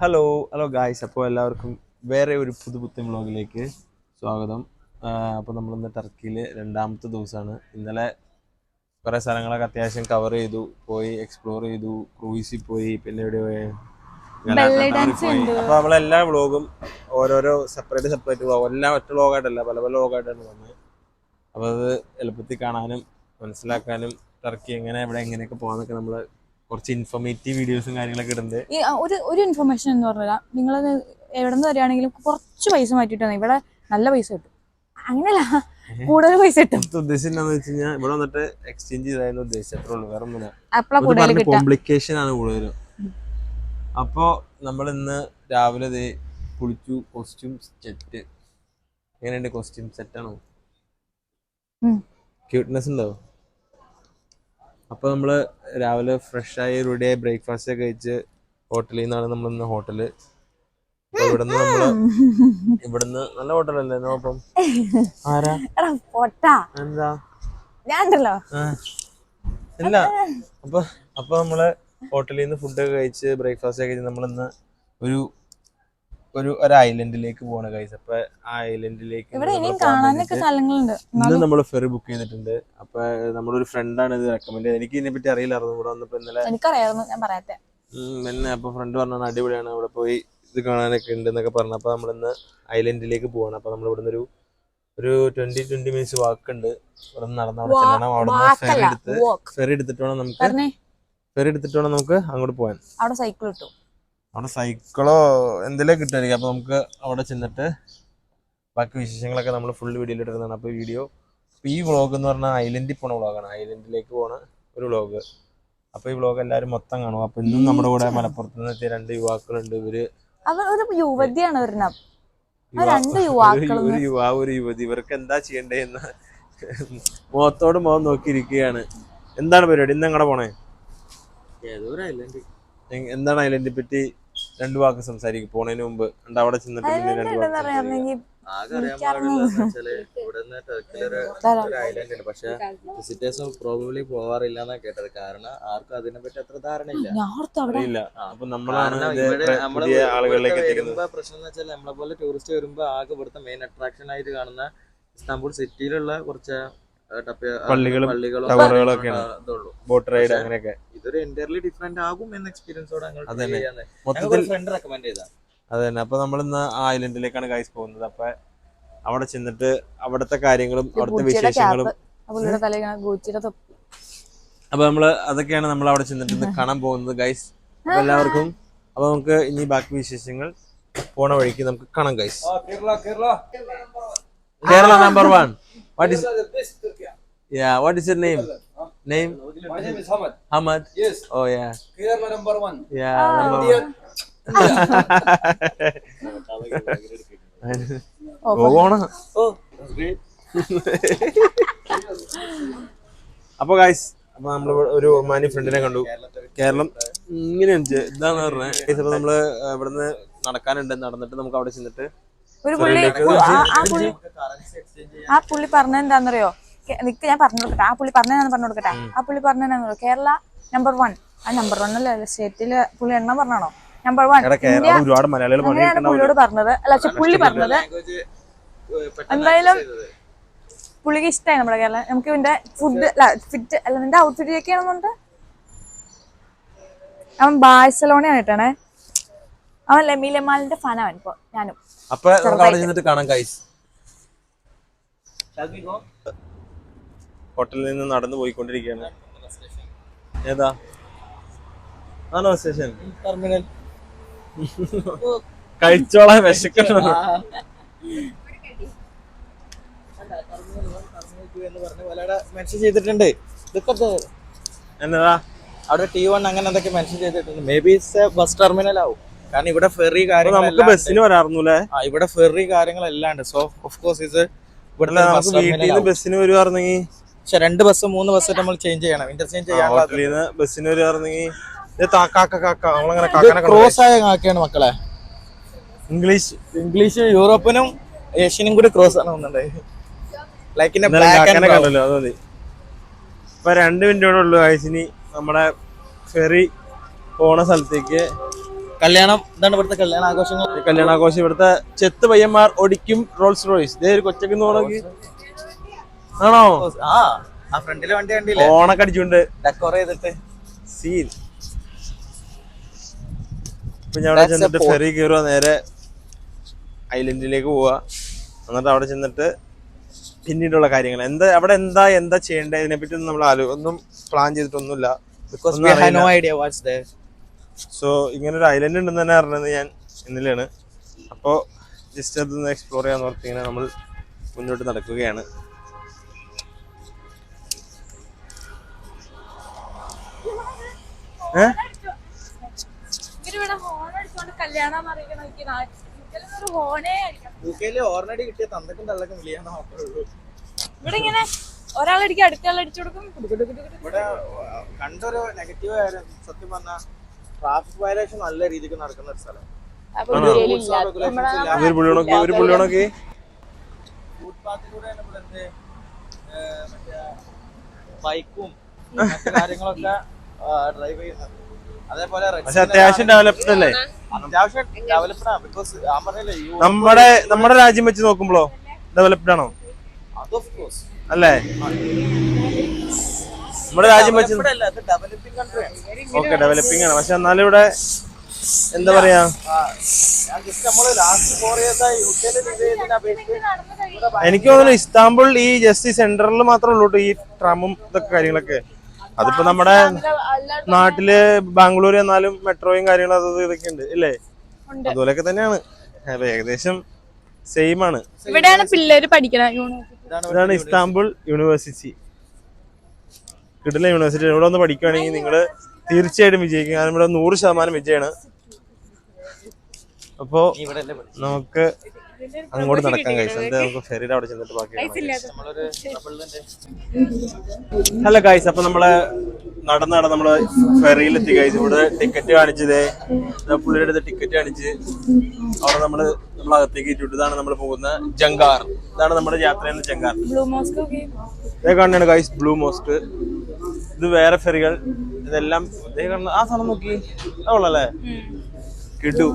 Hello hello guys അപ്പോൾ എല്ലാവർക്കും വേറെ ഒരു പുതു പുത്തൻ വ്ളോഗിലേക്ക് സ്വാഗതം അപ്പോൾ നമ്മളിന്ന് ടർക്കിയിൽ രണ്ടാമത്തെ ദിവസമാണ്. ഇന്നലെ കുറേ സ്ഥലങ്ങളൊക്കെ അത്യാവശ്യം കവർ ചെയ്തു പോയി എക്സ്പ്ലോർ ചെയ്തു ക്രൂയിസിൽ പോയി പിന്നെ എവിടെ പോയി. അപ്പോൾ നമ്മളെല്ലാ വ്ളോഗും ഓരോരോ സെപ്പറേറ്റ് സെപ്പറേറ്റ് വ്ളോഗ് എല്ലാം ഒറ്റ വ്ളോഗായിട്ടല്ല പല പല വ്ളോഗായിട്ടാണ് വന്നത്. അപ്പോൾ അത് എളുപ്പത്തിൽ കാണാനും മനസ്സിലാക്കാനും ടർക്കി എങ്ങനെ എവിടെ എങ്ങനെയൊക്കെ പോകാമെന്നൊക്കെ നമ്മൾ കുറച്ച് ഇൻഫോർമേറ്റീവ് വീഡിയോസും കാര്യങ്ങളൊക്കെ ഇടുന്നത്. ഈ ആ, ഒരു ഒരു ഇൻഫർമേഷൻ എന്ന് പറഞ്ഞാൽ നിങ്ങൾ എവിടെ നിന്ന് വരികയാണെങ്കിലും കുറച്ച് പൈസ മാറ്റിയിട്ടാണ് ഇവിടെ നല്ല പൈസ കിട്ടും. അങ്ങനെയല്ല കൂടുതൽ പൈസ കിട്ടും. ഉദ്ദേശം വെച്ച് കഴിഞ്ഞാൽ ഇവിടെ വന്നിട്ട് എക്സ്ചേഞ്ച് ചെയ്തായിരുന്നു ഉദ്ദേശിച്ചത് അത്രേ ഉള്ളൂ. വേറെ ഒന്നുമില്ല. അപ്പളാ കൂടുതൽ കോംപ്ലിക്കേഷൻ ആണ് കൂടുതലും. അപ്പോ നമ്മൾ ഇന്ന് രാവിലെ ദേ കുളിച്ചു കോസ്റ്റ്യൂം സെറ്റ് എങ്ങനെയുണ്ട് കോസ്റ്റ്യൂം സെറ്റ് ആണോ? ഉം. ക്യൂട്ട്നെസ് ഉണ്ടോ? അപ്പൊ നമ്മൾ രാവിലെ ഫ്രഷ് ആയി റെഡി ആയി ബ്രേക്ക്ഫാസ്റ്റ് ഒക്കെ കഴിച്ച് ഹോട്ടലിൽ നിന്നാണ് നമ്മൾ ഇന്ന് ഹോട്ടൽ ഇവിടുന്ന് നമ്മൾ ഇവിടുന്ന് നല്ല ഹോട്ടലല്ലേ നോപ്പം ആരാ? എന്താ? ആ. ഇല്ല. അപ്പൊ അപ്പൊ നമ്മൾ ഹോട്ടലിൽ നിന്ന് ഫുഡ് ഒക്കെ കഴിച്ച് ബ്രേക്ക്ഫാസ്റ്റ് ഒക്കെ കഴിച്ച് നമ്മളിന്ന് ഒരു ഒരു ഒരു ഐലൻഡിലേക്ക് പോണ ഗൈസ് അപ്പൊ ആ ഐലൻഡിലേക്ക് ഇവിടെ ഇനിയും കാണാനൊക്കെ സ്ഥലങ്ങളുണ്ട്. ഇന്ന് നമ്മൾ ഫെറി ബുക്ക് ചെയ്തിട്ടുണ്ട്. അപ്പൊ നമ്മുടെ ഒരു ആണ് ഇത് റെക്കമെൻഡ് ചെയ്തത്. എനിക്ക് ഇതിനെ പറ്റി അറിയില്ലായിരുന്നു. ഇവിടെ വന്നപ്പോ ഇന്നലെ എനിക്കറിയായിരുന്നു. ഞാൻ പറയാത്തെ പിന്നെ അപ്പൊ ഫ്രണ്ട് പറഞ്ഞ അടിപൊളിയാണ്. അവിടെ പോയി ഇത് കാണാനൊക്കെ ഉണ്ട് എന്നൊക്കെ പറഞ്ഞു. അപ്പൊ നമ്മളിന്ന് ഐലൻഡിലേക്ക് പോവാണ്. അപ്പൊ നമ്മൾ ഇവിടുന്ന് ഒരു ഒരു ട്വന്റി ട്വന്റി മിനിറ്റ്സ് വാക്ക് ഉണ്ട്. ഇവിടെ നടന്ന നടന്ന് അവിടെ ചെല്ലണം. അവിടെ ഫെറി എടുത്ത് ഫെറി എടുത്തിട്ട് വേണം നമുക്ക് ഫെറി എടുത്തിട്ട് വേണം നമുക്ക് അങ്ങോട്ട് പോകാൻ അവിടെ സൈക്കിൾ ഇട്ടു അവിടെ സൈക്കിളോ എന്തെങ്കിലും കിട്ടുമായിരിക്കും. അപ്പോൾ നമുക്ക് അവിടെ ചെന്നിട്ട് ബാക്കി വിശേഷങ്ങളൊക്കെ നമ്മൾ ഫുൾ വീഡിയോയിൽ എടുക്കുന്നതാണ് അപ്പോൾ വീഡിയോ അപ്പോൾ ഈ വ്ളോഗ് എന്ന് പറഞ്ഞാൽ ഐലൻഡിൽ പോണ വ്ളോഗാണ് ഐലൻഡിലേക്ക് പോണ ഒരു വ്ളോഗ് അപ്പോൾ ഈ വ്ളോഗ് എല്ലാവരും മൊത്തം കാണും. അപ്പോൾ ഇന്നും നമ്മുടെ കൂടെ മലപ്പുറത്ത് നിന്ന് എത്തിയ രണ്ട് യുവാക്കളുണ്ട്. ഇവർ അവർ ഒരു യുവതിയാണ് രണ്ട് ഒരു യുവാക്കളും. ഒരു യുവാവ് ഒരു യുവതി. ഇവർക്ക് എന്താ ചെയ്യണ്ടേ എന്ന് മുഖത്തോട് മുഖം നോക്കിയിരിക്കുകയാണ്. എന്താണ് പരിപാടി? ഇന്ന് എങ്ങടെ പോണേ? എന്താണ് ഐലൻഡിനെ പറ്റി രണ്ട് വാക്ക് സംസാരിക്കും. പോണതിന് മുമ്പ്. അവിടെ ചെന്നിട്ട് പിന്നെ രണ്ട് വാക്ക് എന്താ ആകെ അറിയാൻ പാടില്ല വെച്ചാൽ ഇവിടുന്ന് ടർക്കിലൊരു ഒരു ഐലൻഡ് ഉണ്ട്. പക്ഷെ വിസിറ്റേഴ്സ് പ്രോബബ്ലി പോവാറില്ല എന്നാ കേട്ടത്. കാരണം ആർക്കും അതിനെ പറ്റി അത്ര ധാരണയില്ല. അറിയില്ല. അപ്പൊ നമ്മളാണ് പുതിയ ആളുകളിലേക്ക് എത്തിക്കുന്നത്. പ്രശ്നം എന്ന് വെച്ചാൽ നമ്മളെ പോലെ ടൂറിസ്റ്റ് വരുമ്പോ ആകെ ഇവിടുത്തെ മെയിൻ അട്രാക്ഷൻ ആയിട്ട് കാണുന്ന ഇസ്താംബുൾ സിറ്റിയിലുള്ള കുറച്ച് പള്ളികളും ടവറുകളൊക്കെയാണ്. ബോട്ട് റൈഡ് അങ്ങനെയൊക്കെ. ഇതൊരു എന്റയർലി ഡിഫറെന്റ് ആകും എന്ന എക്സ്പീരിയൻസോടെ ഞങ്ങൾ അതന്നെ. മൊത്തത്തിൽ ഫ്രണ്ട് റെക്കമെൻഡ് ചെയ്താ അപ്പൊ നമ്മൾ ഇന്ന് ഐലൻഡിലേക്കാണ് ഗൈസ് പോകുന്നത്. അപ്പൊ അവിടെ ചെന്നിട്ട് അവിടത്തെ കാര്യങ്ങളും അവിടുത്തെ വിശേഷങ്ങളും അപ്പൊ നമ്മൾ അതൊക്കെയാണ് നമ്മൾ അവിടെ ചെന്നിട്ട് കാണാൻ പോകുന്നത് ഗൈസ് അപ്പൊ എല്ലാവർക്കും അപ്പൊ നമുക്ക് ഇനി ബാക്കി വിശേഷങ്ങൾ പോണ വഴിക്ക് നമുക്ക് കാണാം guys Kerala number one what yeah? What is your name? Huh? Name? My name is Hamad. Hamad. Yes, Oh yeah. Here my number one. Yeah. Oh. Number one. അപ്പൊ ഗായ്സ് അപ്പൊ നമ്മൾ ഒരു ഒമാനി ഫ്രണ്ടിനെ കണ്ടു കേരളം ഇങ്ങനെ ഇതാണ് പറഞ്ഞത് നമ്മൾ ഇവിടുന്ന് നടക്കാനുണ്ട് നടന്നിട്ട് നമുക്ക് അവിടെ ചെന്നിട്ട് ഒരു പുള്ളി ആ- പുള്ളി ആ പുള്ളി കെ- നിക്ക് ഞാൻ പറഞ്ഞു കൊടുക്കട്ടെ. ആ പുള്ളി പറഞ്ഞാൽ പറഞ്ഞു കൊടുക്കട്ടെ. ആ പുള്ളി പറഞ്ഞോ കേരള നമ്പർ വൺ ആ നമ്പർ വൺ അല്ലേ? സ്റ്റേറ്റിൽ പുള്ളി എണ്ണം പറഞ്ഞാണോ നമ്പർ വൺ ഒരുപാട് മലയാളികൾ പുള്ളിയോട് പറഞ്ഞത്. അല്ല പുള്ളി പറഞ്ഞത് എന്തായാലും പുള്ളിക്ക് ഇഷ്ടമായി നമ്മുടെ കേരള. നമുക്ക് ഇതിന്റെ ഫുഡ് അല്ല ഫിറ്റ് അല്ല നിന്റെ ഔട്ട്ഫിറ്റ് ഒക്കെ ആണെന്നുണ്ട്. അവൻ ബാഴ്സലോണയാണ് കേട്ടണേ അവൻ ലെമി ലെമാലിന്റെ ഇപ്പൊ ഞാനും. അപ്പൊ നമുക്ക് അവിടെ ചെന്നിട്ട് കാണാം കൈസ് ഹോട്ടലിൽ നിന്ന് നടന്നു പോയിക്കൊണ്ടിരിക്കുകയാണ്. ഏതാ? ആണോ സ്റ്റേഷൻ ടെർമിനൽ കഴിച്ചോളാൻ വിശക്കണം എന്ന് പറഞ്ഞ പോലെ മെൻഷൻ ചെയ്തിട്ടുണ്ട്. എന്നതാ? അവിടെ ടി വൺ അങ്ങനെ എന്തൊക്കെ മെൻഷൻ ചെയ്തിട്ടുണ്ട്. മേ ബി ബസ് ടെർമിനൽ ആവും. കാരണം ഇവിടെ ഫെറി കാര്യങ്ങൾ നമുക്ക് ബസ്സിന് വരാറുന്നല്ലേ ആ ഇവിടെ ഫെറി കാര്യങ്ങളെല്ലാം ഉണ്ട്. സോ ഓഫ് കോഴ്സ് ഇത് ഇവിടെ ബസ്സിന് വരുവായിരുന്നെങ്കിൽ പക്ഷെ രണ്ട് ബസ് മൂന്ന് ബസ് നമ്മൾ ചേഞ്ച് ചെയ്യണം. ഇന്റർചേഞ്ച് ചെയ്യാനുള്ള ബസ്സിന് വരുവായിരുന്നെങ്കിൽ ക്രോസ് ആയ കാക്കയാണ് മക്കളെ. ഇംഗ്ലീഷ്. ഇംഗ്ലീഷ് യൂറോപ്പിനും ഏഷ്യനും കൂടി ക്രോസ് ആണ് വന്നിട്ടുണ്ട് ലൈക്ക് ഇന്നലെ കാക്കനെ കണ്ടല്ലോ അത് മതി ഇപ്പൊ രണ്ട് മിനിറ്റോടെ ഉള്ളു ആയിസിനി നമ്മുടെ ഫെറി പോണ സ്ഥലത്തേക്ക് കല്യാണം എന്താണ് ഇവിടുത്തെ കല്യാണ ആഘോഷങ്ങൾ ഈ കല്യാണാഘോഷം ഇവിടുത്തെ ചെത്ത് പയ്യന്മാർ ഒടിക്കും റോൾസ് റോയ്സ്. ഇതേ ഒരു കൊച്ചക്ക് ആണോ? ആ ആ ഫ്രണ്ടിലെ വണ്ടി കണ്ടില്ലേ? ഓണൊക്കെ ഡെക്കോർ ചെയ്തിട്ട്. സീൻ ഇപ്പൊ ഞാൻ അവിടെ ചെന്നിട്ട് ഫെറി കയറുക നേരെ ഐലൻഡിലേക്ക് പോവുക എന്നിട്ട് അവിടെ ചെന്നിട്ട് പിന്നീടുള്ള കാര്യങ്ങൾ. എന്താ അവിടെ എന്താ എന്താ ചെയ്യേണ്ടത് ഇതിനെ പറ്റി ഒന്നും നമ്മൾ ആലോ ഒന്നും plan ചെയ്തിട്ടൊന്നുമില്ല. Because no idea what's so ഇങ്ങനെ ഒരു ഐലൻഡ് ഉണ്ടെന്ന് തന്നെ അറിഞ്ഞത് ഞാൻ ഇന്നലെയാണ്. അപ്പോൾ ജസ്റ്റ് അതൊന്ന് എക്സ്പ്ലോർ ചെയ്യാന്ന് ഓർത്ത് ഇങ്ങനെ നമ്മൾ മുന്നോട്ട് നടക്കുകയാണ്. ഏ? ഇവരിവിടെ ഹോൺ അടിച്ചോണ്ട് കല്യാണം അറിയിക്കണം ഒരു ഹോണേ അടിക്കണം. യുകെയിൽ ഓർണടി കിട്ടിയ തന്തക്കും തള്ളക്കും വിളിയാന്ന് ഇവിടെ ഇങ്ങനെ ഒരാളടിക്കും അടുത്ത അടിച്ചു കൊടുക്കും കണ്ടൊരു നെഗറ്റീവ് സത്യം പറഞ്ഞാൽ ട്രാഫിക് വയലേഷൻ നല്ല രീതിക്ക് നടക്കുന്ന ഒരു സ്ഥലം. ഒരു പുള്ളിയോണൊക്കെ ഒരു പുള്ളിയോണൊക്കെ ഫുട്പാത്തിലൂടെ മറ്റേ ബൈക്കും മറ്റു കാര്യങ്ങളൊക്കെ ഡ്രൈവ് ചെയ്യുന്നത്. അതേപോലെ അത്യാവശ്യം ഡെവലപ്ഡ് അല്ലേ? അത്യാവശ്യം ഡെവലപ്ഡ് ആണ്. ബിക്കോസ് ഞാൻ പറഞ്ഞില്ലേ നമ്മുടെ നമ്മുടെ രാജ്യം വെച്ച് നോക്കുമ്പോഴോ ഡെവലപ്ഡ് ആണോ? അത് ഓഫ് കോഴ്സ് അല്ലേ നമ്മുടെ രാജ്യം വെച്ച് ഓക്കെ ഡെവലപ്പിംഗ് ആണ്. പക്ഷെ എന്നാലും ഇവിടെ എന്താ പറയാ? എനിക്ക് തോന്നുന്നു ഇസ്താംബുൾ ഈ ജസ്റ്റ് ഈ സെന്ററിൽ മാത്രമേ ഉള്ളൂട്ടോ ഈ ട്രാമും ഇതൊക്കെ കാര്യങ്ങളൊക്കെ. അതിപ്പോ നമ്മുടെ നാട്ടിൽ ബാംഗ്ലൂർ എന്നാലും മെട്രോയും കാര്യങ്ങളും അത് ഇതൊക്കെ ഉണ്ട് ഇല്ലേ? അതുപോലൊക്കെ അതുപോലെയൊക്കെ തന്നെയാണ്. ഏകദേശം സെയിം ആണ്. ഇവിടെയാണ് പിള്ളേര് പഠിക്കണം യൂണിവേഴ്സിറ്റി. ഇതാണ് ഇസ്താംബുൾ യൂണിവേഴ്സിറ്റി. കിട്ടുന്ന യൂണിവേഴ്സിറ്റി ഇവിടെ ഒന്ന് പഠിക്കുകയാണെങ്കിൽ നിങ്ങൾ തീർച്ചയായിട്ടും വിജയിക്കും. കാരണം ഇവിടെ നൂറ് ശതമാനം വിജയമാണ്. അപ്പോ നമുക്ക് അങ്ങോട്ട് നടക്കാൻ കഴിച്ചു എന്താ നമുക്ക് ഫെറിയുടെ അവിടെ ചെന്നിട്ട് ബാക്കി ഹലോ ഗൈസ് അപ്പൊ നമ്മൾ നടന്ന് നടന്ന് നമ്മൾ ഫെറിയിലെത്തി ഗൈസ് ഇവിടെ ടിക്കറ്റ് കാണിച്ചതേ പുള്ളിയുടെ അടുത്ത് ടിക്കറ്റ് കാണിച്ച്. അവിടെ നമ്മൾ നമ്മളകത്തേക്ക് ഇട്ടിട്ട് ഇതാണ് നമ്മൾ പോകുന്ന ജങ്കാർ. ഇതാണ് നമ്മുടെ ജങ്കാർ. ബ്ലൂ മോസ്ക് ഇതേ കാണുന്നതാണ് ഗൈസ് ബ്ലൂ മോസ്ക് ഇത് വേറെ ഫെറികൾ ഇതെല്ലാം ആ സ്ഥലം നോക്കി. അതുള്ളല്ലേ കിട്ടു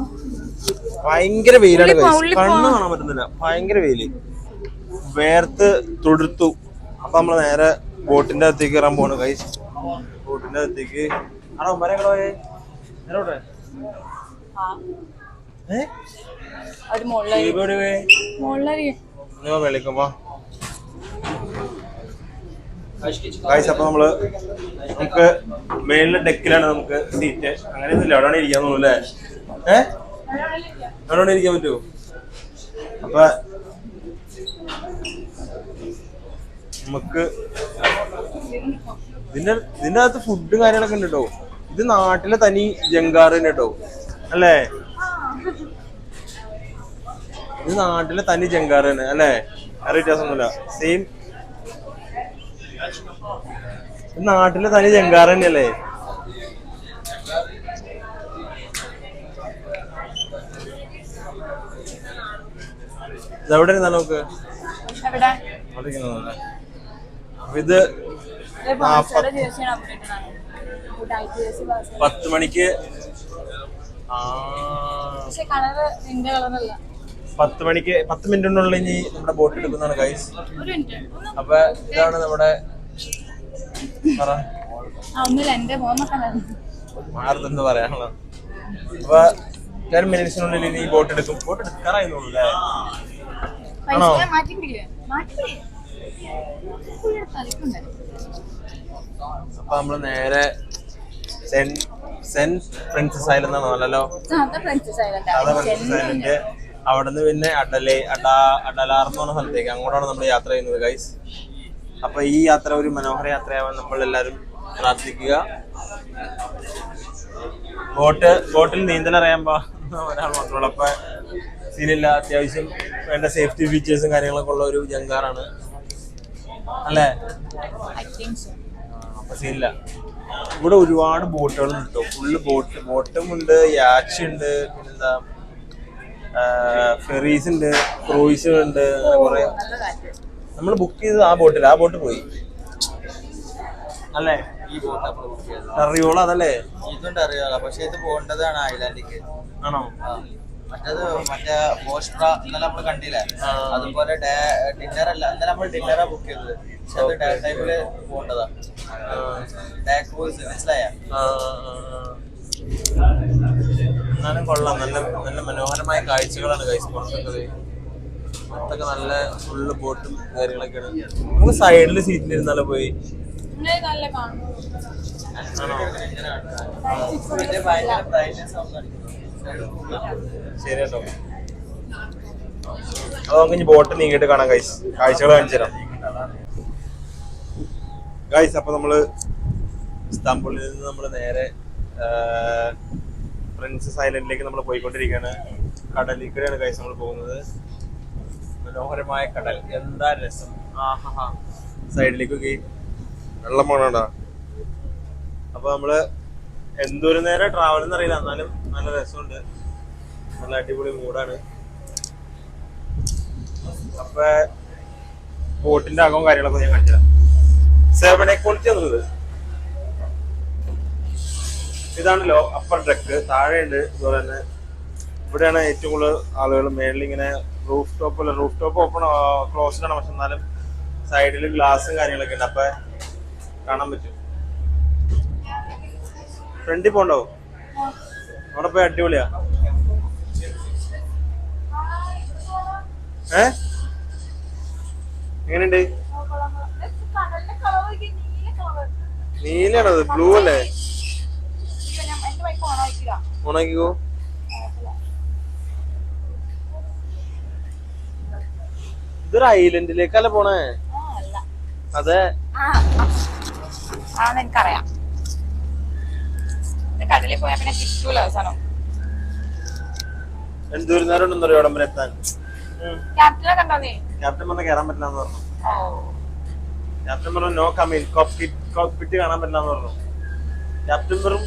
ഭയങ്കര വെയിലാണ് കണ്ണു കാണാൻ പറ്റുന്നില്ല. ഭയങ്കര വെയിൽ. വേർത്ത് തൊടുത്തു. അപ്പൊ നമ്മൾ നേരെ ബോട്ടിന്റെ അകത്തേക്ക് കയറാൻ പോണു കൈ ബോട്ടിന്റെ അകത്തേക്ക്. ആണോ മരങ്ങളോ ഏ? വിളിക്കുമ്പോ. ഗൈസ് അപ്പൊ നമ്മൾ നമുക്ക് മേളിലെ ഡെക്കിലാണ് നമുക്ക് സീറ്റ് അങ്ങനെ ഒന്നുമില്ല അവിടെ ഇരിക്കാൻ തോന്നുന്നു അല്ലേ? ഏഹ് അവിടെ ഇരിക്കാൻ പറ്റുമോ? അപ്പൊ നമുക്ക് ഇതിന്റെ ഇതിന്റെ അകത്ത് ഫുഡും കാര്യങ്ങളൊക്കെ ഉണ്ട് കേട്ടോ. ഇത് നാട്ടിലെ തനി ജങ്കാർ തന്നെ കേട്ടോ. അല്ലേ? ഇത് നാട്ടിലെ തനി ജങ്കാറ് തന്നെ അല്ലേ? വേറെ വ്യത്യാസമൊന്നുമില്ല. സെയിം നാട്ടിലെ തനി ജങ്കാർ തന്നെയല്ലേ? നമുക്ക് എവിടെ? ഇരിക്കുന്നതല്ലേ? അപ്പൊ ഇത് പത്ത് മണിക്ക് പത്ത് മണിക്ക് പത്ത് മിനിറ്റിനുള്ളിൽ ഇനി നമ്മുടെ ബോട്ട് എടുക്കുന്നതാണ് ഗൈസ് അപ്പൊ ഇതാണ് നമ്മുടെ മാറുന്നെന്ന് പറയാനുള്ള അപ്പൊ ടെൻ മിനിറ്റ്സിനുള്ളിൽ ഇനി ബോട്ട് എടുക്കും. ബോട്ട് എടുക്കാറായി തോന്നുന്നു ആണോ? അപ്പൊ നമ്മൾ നേരെ സെൻ സെന്റ് പ്രിൻസസ് ഐലൻഡ് അതാ പ്രിൻസസ് ഐലൻഡ് അവിടെ നിന്ന് പിന്നെ അടലേ അടാ അടലാർന്ന് പറഞ്ഞ സ്ഥലത്തേക്ക് അങ്ങോട്ടാണ് നമ്മൾ യാത്ര ചെയ്യുന്നത് ഗൈസ് അപ്പൊ ഈ യാത്ര ഒരു മനോഹര യാത്രയാവാൻ നമ്മൾ എല്ലാവരും പ്രാർത്ഥിക്കുക. ബോട്ട് ബോട്ടിൽ നീന്തൽ അറിയാൻ ഒരാൾ മാത്രമല്ല അപ്പൊ സീനില്ല അത്യാവശ്യം വേണ്ട സേഫ്റ്റി ഫീച്ചേഴ്സും കാര്യങ്ങളൊക്കെ ഉള്ള ഒരു ജങ്കാറാണ്. അല്ലേ? അപ്പൊ സീനില്ല ഇവിടെ ഒരുപാട് ബോട്ടുകൾ കിട്ടും ഫുള്ള് ബോട്ട്. ബോട്ടും ഉണ്ട് യാച്ച് ഉണ്ട് പിന്നെന്താ ഫെറീസ് ഉണ്ട് ക്രൂയിസ് ഉണ്ട് അങ്ങനെ കുറെ. നമ്മൾ ബുക്ക് ചെയ്തത് ആ ബോട്ടിൽ ആ ബോട്ട് പോയി. അല്ലേ? ഈ ബോട്ട് നമ്മൾ ബുക്ക് ചെയ്തത്. അറിയോളൂ അതല്ലേ? ഇതുണ്ട് പക്ഷെ ഇത് പോകേണ്ടതാണ് ഐലാൻഡിക്ക്. ആണോ? മറ്റത് മറ്റേ മോഷ്പ്ര ഇന്നലെ നമ്മൾ കണ്ടില്ലേ? അതുപോലെ ഡിന്നർ അല്ല ഇന്നലെ നമ്മൾ ഡിന്നറാ ബുക്ക് ചെയ്തത്. പക്ഷെ അത് ഡേ ടൈമിൽ പോകേണ്ടതാ. ഡേ ക്രൂസ് മനസ്സിലായ. എന്നാലും കൊള്ളാം നല്ല നല്ല മനോഹരമായ കാഴ്ചകളാണ് കൈസ് പുറത്തൊക്കെ പുറത്തൊക്കെ നല്ല ഫുള്ള് ബോട്ടും കാര്യങ്ങളൊക്കെയാണ്. നമുക്ക് സൈഡിൽ സീറ്റിൽ ഇരുന്നാലോ പോയി? നല്ല കാണും. പിന്നെ ഭയങ്കര ബ്രൈറ്റ്നസ് ആവുന്നുണ്ട് ശരി കേട്ടോ അത് നമുക്ക് ഇനി ബോട്ട് നീങ്ങിയിട്ട് കാണാം ഗൈസ് കാഴ്ചകൾ കാണിച്ചു തരാം. ഗൈസ് അപ്പൊ നമ്മൾ ഇസ്താംബുളിൽ നിന്ന് നമ്മൾ നേരെ പ്രിൻസസ് ഐലൻഡിലേക്ക് നമ്മൾ പോയിക്കൊണ്ടിരിക്കുകയാണ്. കടലിക്കരയാണ് ഗൈസ് നമ്മൾ പോകുന്നത്. മനോഹരമായ കടൽ. എന്താ രസം? സൈഡിലേക്ക് സൈഡിലേക്കൊക്കെ വെള്ളം പോണോണ്ടാ അപ്പൊ നമ്മൾ എന്തൊരു നേരം ട്രാവൽ എന്നറിയില്ല എന്നാലും നല്ല രസമുണ്ട്. നല്ല അടിപൊളി മൂഡാണ് അപ്പൊ ബോട്ടിന്റെ അകവും കാര്യങ്ങളൊക്കെ ഞാൻ കണ്ടില്ല സെവൻ ക്വാളിറ്റി എന്നത് ഇതാണല്ലോ അപ്പർ ഡെക്ക് താഴെയുണ്ട്. ഇതുപോലെ തന്നെ ഇവിടെയാണ് ഏറ്റവും കൂടുതൽ ആളുകൾ മേളിൽ ഇങ്ങനെ റൂഫ് ടോപ്പ് അല്ല റൂഫ് ടോപ്പ് ഓപ്പൺ ക്ലോസ്ഡ് ആണ്. പക്ഷെ എന്നാലും സൈഡിൽ ഗ്ലാസും കാര്യങ്ങളൊക്കെ ഉണ്ട്. അപ്പൊ കാണാൻ പറ്റും. ഫ്രണ്ടിൽ പോണ്ടോ അവിടെ പോയി അടിപൊളിയാ. ഏ? എങ്ങനെയുണ്ട്? നീലാണത് ബ്ലൂ അല്ലേ? ഉണക്കിക്കോ? ഓണാക്കിക്കോ ഇതൊരു ഐലൻഡിലേക്കല്ല പോണേ? അതെ. എനിക്കറിയാം കടലിൽ പോയാൽ പിന്നെ കിട്ടൂല അവസാനം. എന്തോരം നേരം ഉണ്ടെന്ന് അറിയോ അവിടെ എത്താൻ ക്യാപ്റ്റനെ കണ്ടോ നീ ക്യാപ്റ്റൻ പറഞ്ഞ കയറാൻ പറ്റില്ല എന്ന് പറഞ്ഞു ക്യാപ്റ്റൻ പറഞ്ഞു നോ കമ്മിൻ കോക്പിറ്റ് കോക്പിറ്റ് കാണാൻ പറ്റില്ല എന്ന് പറഞ്ഞു. ക്യാപ്റ്റൻ വെറും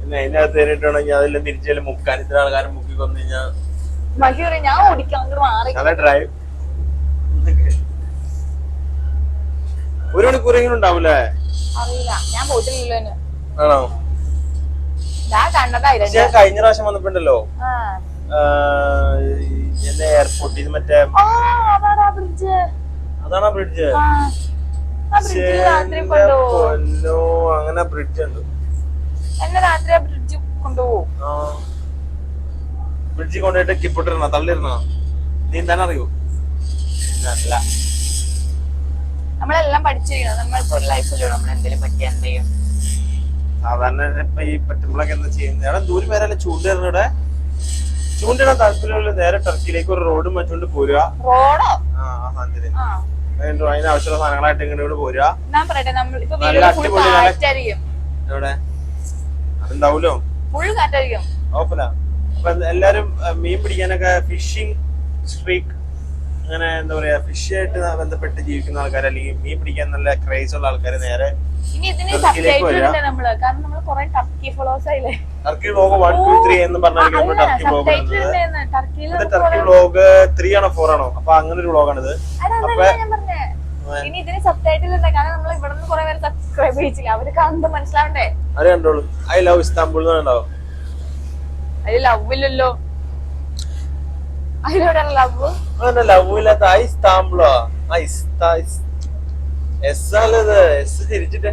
പിന്നെ അതിനകത്ത് കയറിയിട്ടുണ്ടെങ്കിൽ അതെല്ലാം തിരിച്ചാലും മുക്കാൻ ഇത്ര ആൾക്കാരും മുക്കി കൊന്നു കഴിഞ്ഞാൽ ബാക്കി പറയും ഞാൻ ഓടിക്കാം അങ്ങോട്ട് മാറി. നല്ല ഡ്രൈവ് ഒരു മണിക്കൂറെങ്കിലും ഉണ്ടാവൂലേ അറിയില്ല ഞാൻ പോയിട്ടില്ലല്ലോ ഇന്ന്. ആണോ? ഞാൻ കണ്ടതായില്ല ഞാൻ കഴിഞ്ഞ പ്രാവശ്യം വന്നപ്പോണ്ടല്ലോ ആ. എന്നെ എയർപോർട്ടിൽ നിന്ന് മറ്റേ ആ, അതാടാ ബ്രിഡ്ജ് അതാണ് ബ്രിഡ്ജ് ആ ആ ബ്രിഡ്ജിൽ രാത്രി കൊണ്ടുപോകും പൊന്നോ അങ്ങനെ ബ്രിഡ്ജ് ഉണ്ട്. എന്നെ രാത്രി ആ ബ്രിഡ്ജ് കൊണ്ടുപോകും ആ. ബ്രിഡ്ജിൽ കൊണ്ടുപോയിട്ട് കിപ്പിട്ടിരുന്ന തള്ളിരുന്ന നീ എന്താണ് അറിയോ? അല്ല നമ്മളെല്ലാം പഠിച്ചിരിക്കണം നമ്മളിപ്പോ ഒരു ലൈഫിലോ നമ്മൾ എന്തെങ്കിലും പറ്റിയ എന്ത് ചെയ്യും? സാധാരണ ഇപ്പൊ ഈ പറ്റുമ്പോഴൊക്കെ എന്താ ചെയ്യുന്നത്? അവിടെ ദൂരം വരെ ചൂണ്ടിരുന്ന ഇവിടെ? ചൂണ്ടിടാൻ താല്പര്യമുള്ള നേരെ ടർക്കിയിലേക്ക് ഒരു റോഡും വെച്ചുകൊണ്ട് പോരുക. റോഡോ ആ അതിന് ആവശ്യമുള്ള സാധനങ്ങളായിട്ട് ഇങ്ങനെ ഇവിടെ പോരുക നല്ല അടിപൊളി അപ്പൊ എല്ലാരും മീൻ പിടിക്കാനൊക്കെ ഫിഷിംഗ് സ്ട്രീക്ക് അങ്ങനെ എന്താ പറയാ ഫിഷ് ആയിട്ട് ബന്ധപ്പെട്ട് ജീവിക്കുന്ന ആൾക്കാർ അല്ലെങ്കിൽ മീൻ പിടിക്കാൻ നല്ല ക്രേസ് ഉള്ള ആൾക്കാർ നേരെ Turkey vlog one two three എന്ന് പറഞ്ഞാൽ നമ്മൾ Turkey vlog Turkey vlog three ആണോ ഫോർ ആണോ? അപ്പൊ അങ്ങനെ ഒരു വ്ലോഗാണ് ഇത് അതല്ല ഞാൻ പറഞ്ഞേ. ഇനി ഇതിന് സബ്ടൈറ്റിൽ ഉണ്ട് കാരണം നമ്മൾ ഇവിടെ നിന്ന് കുറെ പേര് സബ്സ്ക്രൈബ് ചെയ്യിച്ചില്ല. അവർ കാണുമ്പോ മനസ്സിലാവണ്ടേ? അത് കണ്ടോളൂ. ഐ ലവ് ഇസ്താംബുൾ എന്ന് ഉണ്ടാവും അതിൽ ലവ് ഇല്ലല്ലോ. അതിലൂടെ ലവ് അങ്ങനെ ലവ് ഇല്ലാത്ത ഐ ഇസ്താംബുളോ ആ ഇസ്താ എസ് ആണത് എസ് തിരിച്ചിട്ടേ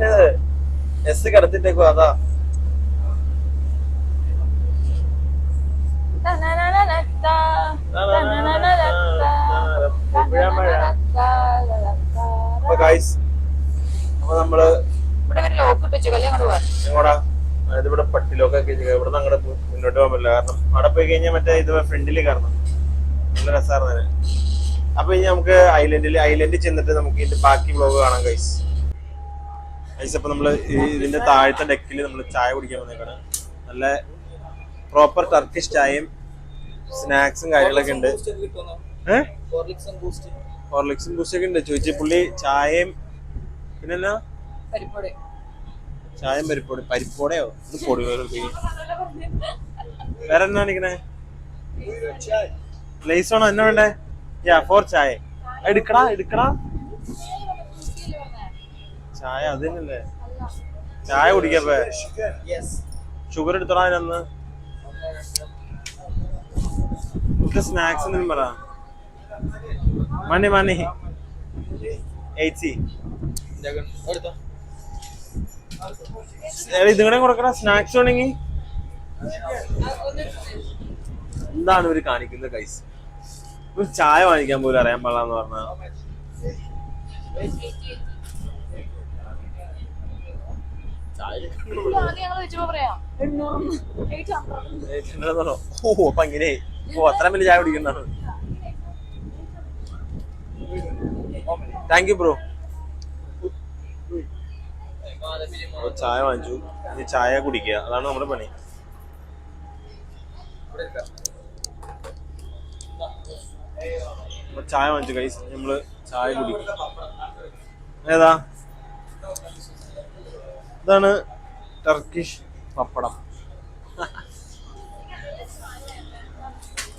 എസ് കിടത്തിട്ടേക്കോ അതാ. അപ്പൊ നമ്മൾ ഇവിടെ ലോക്ക് ഇട്ട് കല്യാണം അതായത് ഇവിടെ പട്ടിലൊക്കെ ഇവിടെ നിന്ന് അങ്ങോട്ട് മുന്നോട്ട് പോകാൻ പറ്റില്ല. കാരണം അവിടെ പോയി കഴിഞ്ഞാൽ മറ്റേ ഇത് ഫ്രണ്ടിൽ കാരണം നല്ല രസമായിരുന്നു അപ്പൊ ഇനി നമുക്ക് ഐലൻഡിൽ ഐലൻഡിൽ ചെന്നിട്ട് നമുക്ക് ഇതിന്റെ ബാക്കി വ്ലോഗ് കാണാം ഗൈസ് ഗൈസ് അപ്പൊ നമ്മൾ ഇതിന്റെ താഴത്തെ ഡെക്കിൽ നമ്മൾ ചായ കുടിക്കാൻ വന്നേക്കാണ്. നല്ല പ്രോപ്പർ ടർക്കിഷ് ചായയും സ്നാക്സും കാര്യങ്ങളൊക്കെ ഉണ്ട്. ഹോർലിക്സും ബൂസ്റ്റ് ഒക്കെ ഉണ്ട്. ചോദിച്ചു പുള്ളി ചായയും പിന്നെന്നാ? ചായയും പരിപ്പോടെ പരിപ്പോടെയോ? ഇത് പൊടി വേറെ എന്നാ കാണിക്കണേ ലേസ് ആണോ എന്നാ വേണ്ടേ? യാ ഫോർ ചായ. എടുക്കടാ എടുക്കടാ. ചായ അത് തന്നെയല്ലേ ചായ കുടിക്കപ്പേ ഷുഗർ എടുത്തടാ അതിനന്ന്. സ്നാക്സ് എന്തെങ്കിലും പറ. മണി മണി. എയ്റ്റി എടുത്തോ. ഇതുകൂടെ കൊടുക്കണ സ്നാക്സ് വേണമെങ്കിൽ എന്താണ് ഇവർ കാണിക്കുന്നത് കൈസ് ഒരു ചായ വാങ്ങിക്കാൻ പോലും അറിയാൻ പാടാന്ന് പറഞ്ഞ. ചായ കുടിക്കുന്നതാണ്. താങ്ക് യു ബ്രോ ചായ വാങ്ങിച്ചു. ഇനി ചായ കുടിക്കുക. അതാണ് നമ്മുടെ പണി. ചായ വാങ്ങിച്ചു കൈസ് നമ്മൾ ചായ കുടിക്കും. ഏതാ? ഇതാണ് ടർക്കിഷ് പപ്പടം.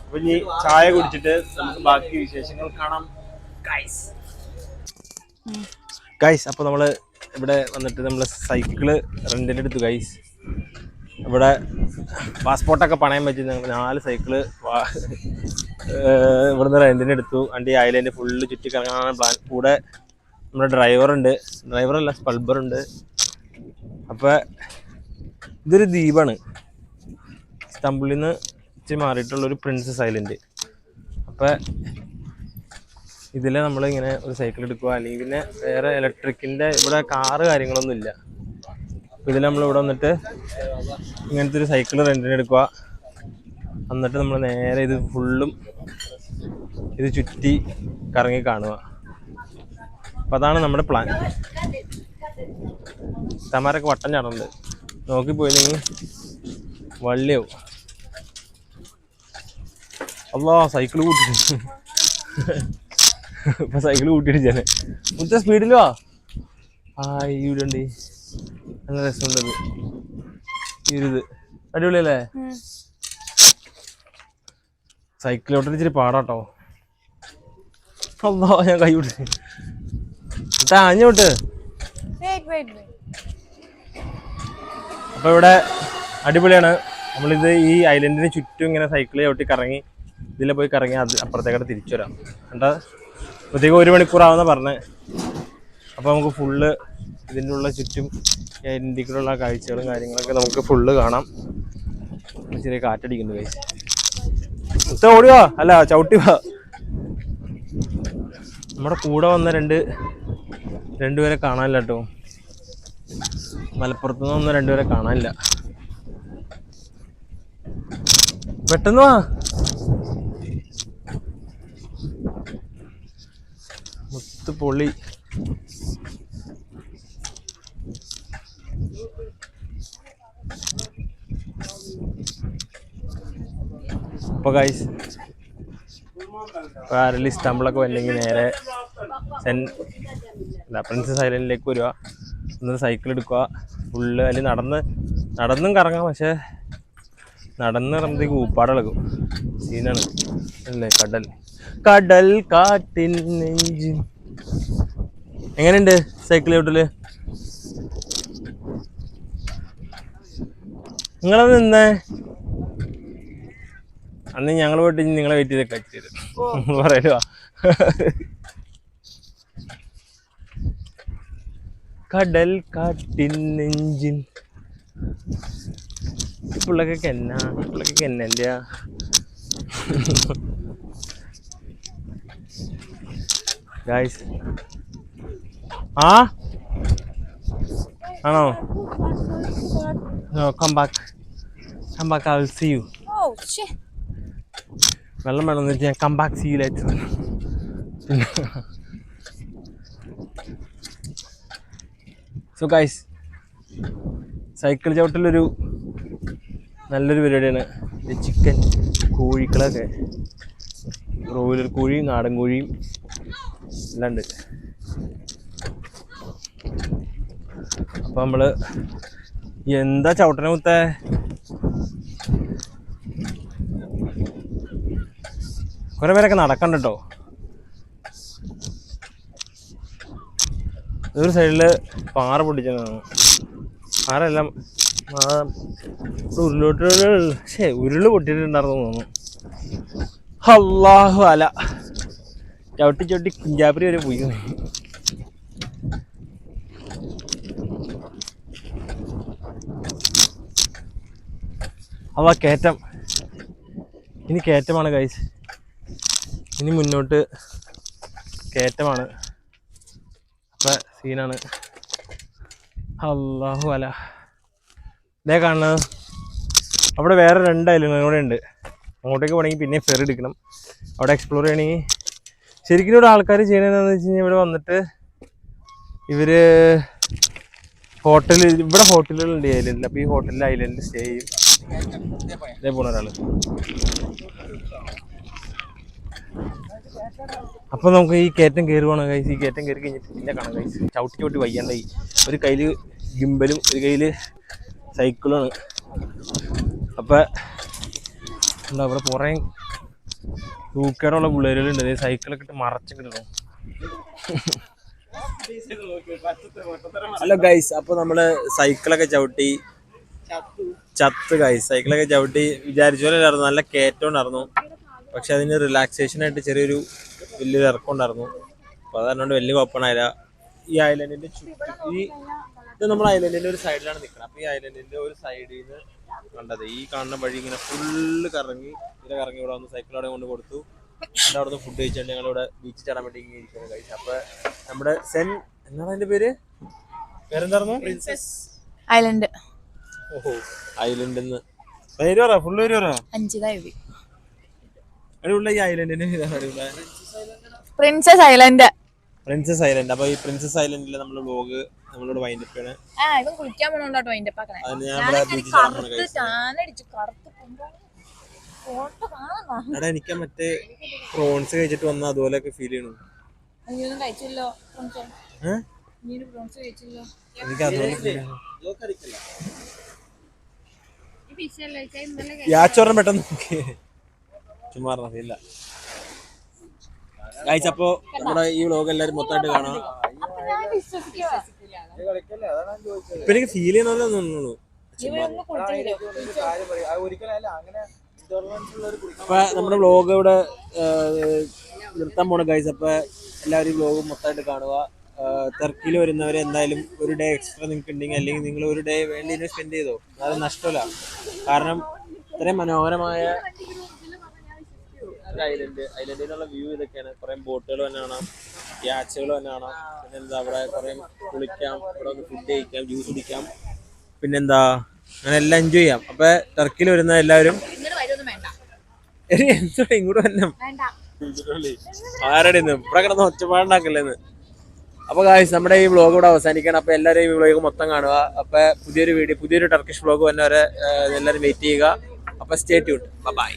അപ്പൊ ഇനി ചായ കുടിച്ചിട്ട് നമുക്ക് ബാക്കി വിശേഷങ്ങൾ കാണാം. ഗൈസ് ഗൈസ് അപ്പൊ നമ്മൾ ഇവിടെ വന്നിട്ട് നമ്മൾ സൈക്കിൾ റെന്റിലെടുത്തു ഗൈസ് ഇവിടെ പാസ്പോർട്ടൊക്കെ പണയം വെച്ച് നാല് സൈക്കിൾ ഇവിടുന്ന് റെന്റിന് എടുത്തു വണ്ടി ഐലൻഡ് ഫുള്ള് ചുറ്റി കറങ്ങാനാണ് പ്ലാൻ കൂടെ നമ്മുടെ ഡ്രൈവറുണ്ട് ഡ്രൈവറല്ല സ്പൾബറുണ്ട് അപ്പോൾ ഇതൊരു ദ്വീപാണ്. ഇസ്താംബുളിൽ നിന്ന് ഇച്ചിരി മാറിയിട്ടുള്ളൊരു പ്രിൻസസ് ഐലൻഡ് അപ്പോൾ ഇതിൽ നമ്മളിങ്ങനെ ഒരു സൈക്കിൾ എടുക്കുക അല്ലെങ്കിൽ പിന്നെ വേറെ ഇലക്ട്രിക്കിന്റെ ഇവിടെ കാറ് കാര്യങ്ങളൊന്നും ഇല്ല. ഇതിൽ നമ്മൾ ഇവിടെ വന്നിട്ട് ഇങ്ങനത്തെ ഒരു സൈക്കിൾ റെന്റിന് എടുക്കുക എന്നിട്ട് നമ്മൾ നേരെ ഇത് ഫുള്ളും ഇത് ചുറ്റി കറങ്ങി കാണുക അപ്പം അതാണ് നമ്മുടെ പ്ലാൻ തമാരൊക്കെ വട്ടം ചാടുന്നുണ്ട്. നോക്കിപ്പോയില്ലെങ്കിൽ വള്ളിയാവും. അല്ലാ സൈക്കിൾ കൂട്ടിട്ട് ഇപ്പൊ സൈക്കിൾ കൂട്ടിയിടിച്ചാണ് മുത്ത സ്പീഡിൽ വാ. ആ ഈ വീടുണ്ട് നല്ല രസമുണ്ട് ഇരുത് ഈ ഒരു ഇത്. അടിപൊളിയല്ലേ? സൈക്കിളോട്ട് ഇച്ചിരി പാടാട്ടോ. അല്ലാ ഞാൻ കൈ വിട്ട്. വെയിറ്റ് അപ്പോൾ ഇവിടെ അടിപൊളിയാണ്. നമ്മളിത് ഈ ഐലൻഡിന് ചുറ്റും ഇങ്ങനെ സൈക്കിൾ ചവിട്ടി കറങ്ങി ഇതിലെ പോയി കറങ്ങി അത് അപ്പുറത്തേക്കടെ തിരിച്ചു വരാം കണ്ടാ? അപ്പോഴത്തേക്ക് ഒരു മണിക്കൂറാവുന്ന പറഞ്ഞത് അപ്പോൾ നമുക്ക് ഫുള്ള് ഇതിനുള്ള ചുറ്റും ഇന്ത്യക്കുള്ള കാഴ്ചകളും കാര്യങ്ങളൊക്കെ നമുക്ക് ഫുള്ള് കാണാം. ചെറിയ കാറ്റടിക്കുന്നു കൈ മുത്ത ഓടി വാ. അല്ല ചവിട്ടി വാ. നമ്മുടെ കൂടെ വന്ന രണ്ട് രണ്ടുപേരെ കാണാനില്ല കേട്ടോ. മലപ്പുറത്ത് നിന്ന് വന്ന രണ്ടുപേരെ കാണാനില്ല. പെട്ടെന്ന് വാ. മുത്ത് പൊളി അപ്പൊ ഗൈസ് ആരെങ്കിലും ഇസ്താംബിളൊക്കെ വല്ലെങ്കിൽ നേരെ പ്രിൻസസ് ഐലൻഡിലേക്ക് വരിക. എന്നിട്ട് സൈക്കിൾ എടുക്കുക. ഫുള്ള് അതിൽ നടന്ന് നടന്നും കറങ്ങാം. പക്ഷേ നടന്ന് ഇറങ്ങുമ്പോഴത്തേക്ക് ഊപ്പാടിളകും. സീനാണ് അല്ലേ? കടൽ. കടൽ കാട്ടിൻ നെഞ്ചിൻ എങ്ങനെയുണ്ട് സൈക്കിൾ ചവിട്ടൽ നിങ്ങളത് നിന്നേ? അന്ന് ഞങ്ങൾ പോയിട്ട് നിങ്ങളെ വെയിറ്റ് ചെയ്ത് ചെയ്തൊക്കെ ചെയ്ത്. പറയുക കടൽ കാട്ടിൻ നെഞ്ചിൻ. പിള്ളക്കൊക്കെ എന്നാ? പിള്ളക്കൊക്കെ എന്നല്ല ഗായ്സ് ആ? ആണോ? Come back come back I will see you വെള്ളം വേണം എന്നിട്ട് ഞാൻ come back see you later so guys cycle ചവിട്ടലൊരു നല്ലൊരു പരിപാടിയാണ്. ചിക്കൻ കോഴികളൊക്കെ ബ്രോയിലർ കോഴിയും നാടൻ കോഴിയും എല്ലാം ഉണ്ട്. അപ്പം നമ്മൾ എന്താ ചവിട്ടനെ മുത്തേ? കുറേ പേരൊക്കെ നടക്കണ്ട കേട്ടോ ഒരു സൈഡിൽ പാറ പൊട്ടിച്ചതാണ്. പാറയെല്ലാം ഉരുളോട്ട് ശേ ഉരുൾ പൊട്ടിയിട്ടുണ്ടായിരുന്നു തോന്നുന്നു. അള്ളാഹു അല. ചവിട്ടി ചവിട്ടി കുഞ്ചാപ്പുരി വരെ പോയി. അവ കയറ്റം. ഇനി കയറ്റമാണ് കൈസ് ഇനി മുന്നോട്ട് കയറ്റമാണ്. അപ്പോൾ സീനാണ് അള്ളാഹു അല. ഇതേ കാണുന്നത്. അവിടെ വേറെ രണ്ട് ഐലൻഡ് കൂടെ ഉണ്ട്. അങ്ങോട്ടേക്ക് പോകണമെങ്കിൽ പിന്നെ ഫെറി എടുക്കണം. അവിടെ എക്സ്പ്ലോർ ചെയ്യണമെങ്കിൽ ശരിക്കും ഇവിടെ ആൾക്കാർ ചെയ്യണതെന്ന് വെച്ച് കഴിഞ്ഞാൽ ഇവിടെ വന്നിട്ട് ഇവർ ഹോട്ടലിൽ ഇവിടെ ഹോട്ടലുകളുണ്ട് ഐലൻഡിൽ അപ്പോൾ ഈ ഹോട്ടലിൽ ഐലൻഡിൽ സ്റ്റേ ചെയ്യും. ഇതേ പോണ ഒരാൾ. അപ്പൊ നമുക്ക് ഈ കയറ്റം കയറുവാണ് കൈസ് ഈ കയറ്റം കയറി കഴിഞ്ഞിട്ട് പിന്നെ കാണാം കൈസ് ചവിട്ടി ചവിട്ടി വയ്യാണ്ടായി. ഒരു കയ്യിൽ ഗിംബലും ഒരു കയ്യിൽ സൈക്കിളാണ് അപ്പൊ എന്താ ഇവിടെ കുറേ തൂക്കേടുള്ള പിള്ളേരുകളുണ്ട്. ദേ സൈക്കിളൊക്കെ ഇട്ട് മറച്ചൊക്കെ ഇടണം ഹലോ ഗൈസ് അപ്പൊ നമ്മൾ സൈക്കിളൊക്കെ ചവിട്ടി ചത്ത്. കൈ സൈക്കിളൊക്കെ ചവിട്ടി വിചാരിച്ച പോലെ അല്ലായിരുന്നു നല്ല കയറ്റം ഉണ്ടായിരുന്നു. പക്ഷെ അതിന് റിലാക്സേഷൻ ആയിട്ട് ചെറിയൊരു വലിയൊരു ഇറക്കം ഉണ്ടായിരുന്നു. അപ്പൊ അതുകൊണ്ട് വലിയ കുഴപ്പമില്ല ഈ ഐലൻഡിന്റെ ചുറ്റും ഈ ഇത് നമ്മൾ ഐലൻഡിന്റെ ഒരു സൈഡിലാണ് നിൽക്കുന്നത് അപ്പൊ ഈ ഐലൻഡിന്റെ ഒരു സൈഡിൽ നിന്ന് കണ്ടത് ഈ കാണുന്ന വഴി ഇങ്ങനെ ഫുള്ള് കറങ്ങി ഇങ്ങനെ കറങ്ങി ഇവിടെ വന്ന് സൈക്കിൾ അവിടെ കൊണ്ട് കൊടുത്തു. എന്നിട്ട് അവിടെ നിന്ന് ഫുഡ് കഴിച്ചാൽ ഞങ്ങൾ ഇവിടെ ബീച്ചിൽ ചാടാൻ വേണ്ടി ഇങ്ങനെ ഇരിക്കുന്നത് കഴിച്ചു അപ്പൊ നമ്മുടെ സെൻ എന്താണ് അതിന്റെ പേര്? പേരെന്തായിരുന്നു? ഐലൻഡ് ഓഹോ ഐലൻഡിന്ന് പേര് ഫുള്ള് പേര് അഞ്ച് എഴുതി അടിപൊളി ഈ ഐലൻഡിന് പ്രിൻസസ് ഐലൻഡ് പ്രിൻസസ് ഐലൻഡ് അപ്പൊ ഈ പ്രിൻസസ് ഐലൻഡിൽ നമ്മൾ വ്ലോഗ് നമ്മളോട് വൈൻഡ് അപ്പ് ആണ് ആ ഇവൻ കുളിക്കാൻ പോണോട്ടോ അതിന്റെ പാക്കണേ അതിന് ഞാൻ ഇവിടെ ബീച്ചിൽ പോണ കറുത്ത് ടാനടിച്ചു കറുത്ത് എടാ എനിക്ക് മറ്റേ പ്രോൺസ് കഴിച്ചിട്ട് വന്ന അതുപോലെയൊക്കെ ഫീൽ ചെയ്യണു. നീയൊന്നും കഴിച്ചില്ലോ ഏഹ് നീ പ്രോൺസ് കഴിച്ചില്ലോ എനിക്ക് അതുപോലെ ഫീൽ ചെയ്യണു യാച്ചോറം പെട്ടെന്ന് നോക്കി. ചുമ്മാ നമ്മുടെ ഈ വ്ലോഗ് എല്ലാരും മൊത്തമായിട്ട് കാണാം ഇപ്പൊ എനിക്ക് ഫീൽ അങ്ങനെ അപ്പൊ നമ്മുടെ വ്ലോഗ് ഇവിടെ നിർത്താൻ പോണ അപ്പൊ എല്ലാവരും വ്ലോഗ് മൊത്തമായിട്ട് കാണുക. തെർക്കിൽ വരുന്നവരെ എന്തായാലും ഒരു ഡേ എക്സ്ട്രാ നിങ്ങൾക്ക് ഉണ്ടെങ്കിൽ അല്ലെങ്കിൽ നിങ്ങൾ ഒരു ഡേ വേണ്ടി സ്പെൻഡ് ചെയ്തോ. അത് നഷ്ടമല്ല. കാരണം ഇത്രയും മനോഹരമായ ഒരു ഐലൻഡ് ഐലൻഡിൽ നിന്നുള്ള വ്യൂ ഇതൊക്കെയാണ്. കുറേ ബോട്ടുകൾ തന്നെ കാണാം. യാച്ചുകൾ തന്നെ കാണാം. പിന്നെ എന്താ അവിടെ കുറേ കുളിക്കാം ഇവിടെ ഒന്ന് ഫുഡ് കഴിക്കാം ജ്യൂസ് കുടിക്കാം. പിന്നെന്താ അങ്ങനെ എല്ലാം എൻജോയ് ചെയ്യാം. അപ്പൊ ടർക്കിയിൽ വരുന്ന എല്ലാവരും ഇങ്ങോട്ട് വരണം ആരടി ഇവിടെ കിടന്ന് ഒച്ചപ്പാടുണ്ടാക്കല്ലേന്ന്. അപ്പൊ ഗായ്സ് നമ്മുടെ ഈ വ്ളോഗ് ഇവിടെ അവസാനിക്കണം അപ്പൊ എല്ലാവരും ഈ വ്ളോഗ് മൊത്തം കാണുക. അപ്പൊ പുതിയൊരു വീഡിയോ പുതിയൊരു ടർക്കിഷ് വ്ളോഗ് വന്നവരെ എല്ലാവരും വെയിറ്റ് ചെയ്യുക. അപ്പൊ സ്റ്റേ ട്യൂട്ട് ബൈ